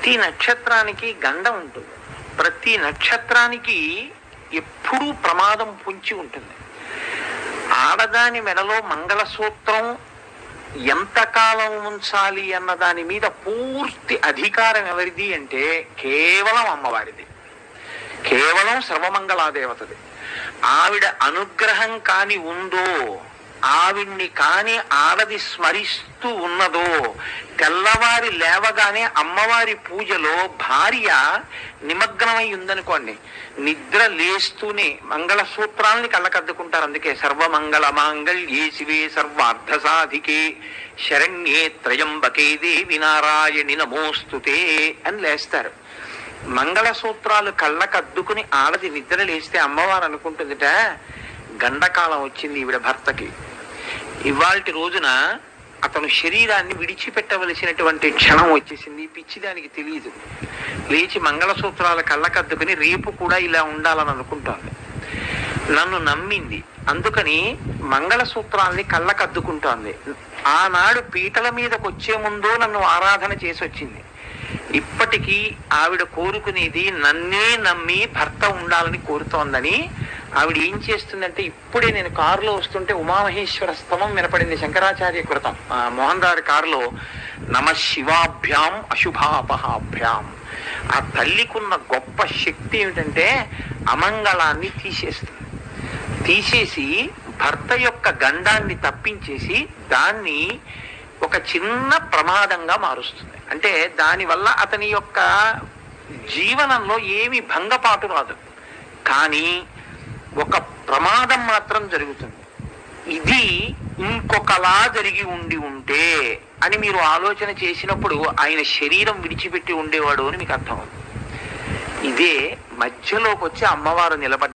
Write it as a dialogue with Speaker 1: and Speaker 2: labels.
Speaker 1: ప్రతి నక్షత్రానికి గండం ఉంటుంది. ప్రతి నక్షత్రానికి ఎప్పుడూ ప్రమాదం పొంచి ఉంటుంది. ఆడదాని మెడలో మంగళసూత్రం ఎంతకాలం ఉంచాలి అన్న దాని మీద పూర్తి అధికారం ఎవరిది అంటే కేవలం అమ్మవారిది. కేవలం సర్వమంగళాదేవతది. ఆవిడ అనుగ్రహం కాని ఉందో ఆవిడ్ని కాని ఆడది స్మరిస్తూ ఉన్నదో తెల్లవారి లేవగానే అమ్మవారి పూజలో భార్య నిమగ్నమై ఉందనుకోండి నిద్ర లేస్తూనే మంగళసూత్రాల్ని కళ్ళకద్దుకుంటారు. అందుకే సర్వమంగళ మాంగళ్యే శివే సర్వార్థ సాధికే శరణ్యే త్రయంబకే దేవి నారాయణి నమోస్తుతే అని లేస్తారు. మంగళసూత్రాలు కళ్ళకద్దుకుని ఆడది నిద్ర లేస్తే అమ్మవారు అనుకుంటుందిట గండకాలం వచ్చింది ఈవిడ భర్తకి. ఇవాళ రోజున అతను శరీరాన్ని విడిచిపెట్టవలసినటువంటి క్షణం వచ్చేసింది. పిచ్చిదానికి పిచ్చి దానికి తెలియదు లేచి మంగళసూత్రాల కళ్ళకద్దుకుని రేపు కూడా ఇలా ఉండాలని అనుకుంటోంది నన్ను నమ్మింది. అందుకని మంగళసూత్రాల్ని కళ్ళకద్దుకుంటోంది. ఆనాడు పీటల మీదకి వచ్చే ముందో నన్ను ఆరాధన చేసి వచ్చింది ఇప్పటికీ ఆవిడ కోరుకునేది నన్నే నమ్మి భర్త ఉండాలని కోరుతోందని ఆవిడ ఏం చేస్తుందంటే ఇప్పుడే నేను కారులో వస్తుంటే ఉమామహేశ్వర స్తవం వినపడింది శంకరాచార్య కృతం. మోహన్ దారి కారులో నమ శివాభ్యాం అశుభాపహాభ్యాం. ఆ తల్లికున్న గొప్ప శక్తి ఏమిటంటే అమంగళాన్ని తీసేస్తుంది. తీసేసి భర్త యొక్క గంధాన్ని తప్పించేసి దాన్ని ఒక చిన్న ప్రమాదంగా మారుస్తుంది. అంటే దానివల్ల అతని యొక్క జీవనంలో ఏమి భంగపాటు రాదు. కానీ ఒక ప్రమాదం మాత్రం జరుగుతుంది. ఇది ఇంకొకలా జరిగి ఉండి ఉంటే అని మీరు ఆలోచన చేసినప్పుడు ఆయన శరీరం విడిచిపెట్టి ఉండేవాడు అని మీకు అర్థమవుతుంది. ఇదే మధ్యలోకి వచ్చి అమ్మవారు నిలబడ్డ